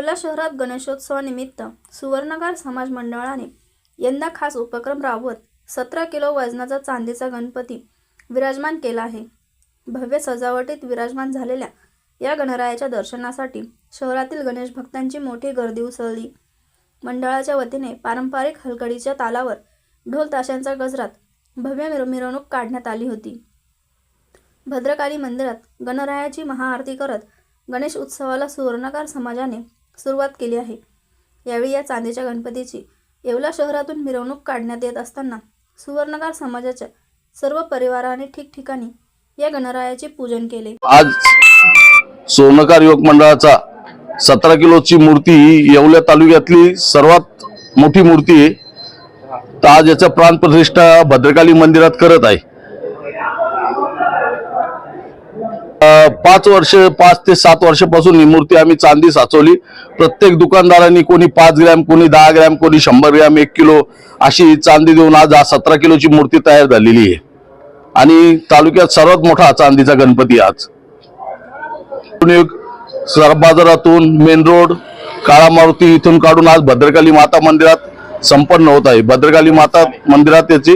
येवला शहरात गणेशोत्सवानिमित्त सुवर्णकार समाज मंडळाने यंदा खास उपक्रम राबवत सतरा किलो वजनाचा चांदीचा गणपती विराजमान केला आहे. भव्य सजावटीत विराजमान झालेल्या या गणरायाच्या दर्शनासाठी शहरातील गणेश भक्तांची मोठी गर्दी उसळली. मंडळाच्या वतीने पारंपरिक हलकडीच्या तालावर ढोल ताशांच्या गजरात भव्य मिर मिरवणूक काढण्यात आली होती. भद्रकाली मंदिरात गणरायाची महाआरती करत गणेश उत्सवाला सुवर्णकार समाजाने सुरुवात केली आहे. यावेळी या चांदीच्या गणपतीची येवला शहरातून मिरवणूक काढण्यात येत असताना सुवर्णकार समाजाच्या सर्व परिवाराने ठिकठिकाणी या गणरायाचे पूजन केले. आज सोनकार युवक मंडळाचा सतरा किलोची मूर्ती ही येवल्या तालुक्यातली सर्वात मोठी मूर्ती आहे. तर आज याचा प्राण प्रतिष्ठा भद्रकाली मंदिरात करत आहे. पाच वर्ष पाच ते सात वर्षापासून ही मूर्ती आम्ही चांदी साचवली. प्रत्येक दुकानदारांनी कोणी पाच ग्रॅम कोणी दहा ग्रॅम कोणी शंभर ग्रॅम एक किलो अशी चांदी देऊन आज सतरा किलोची मूर्ती तयार झालेली आहे. आणि तालुक्यात सर्वात मोठा चांदीचा गणपती आज. सर बाजारातून मेन रोड काळा मारुती इथून काढून आज भद्रकाली माता मंदिरात संपन्न होत आहे. भद्रकाली माता मंदिरात याची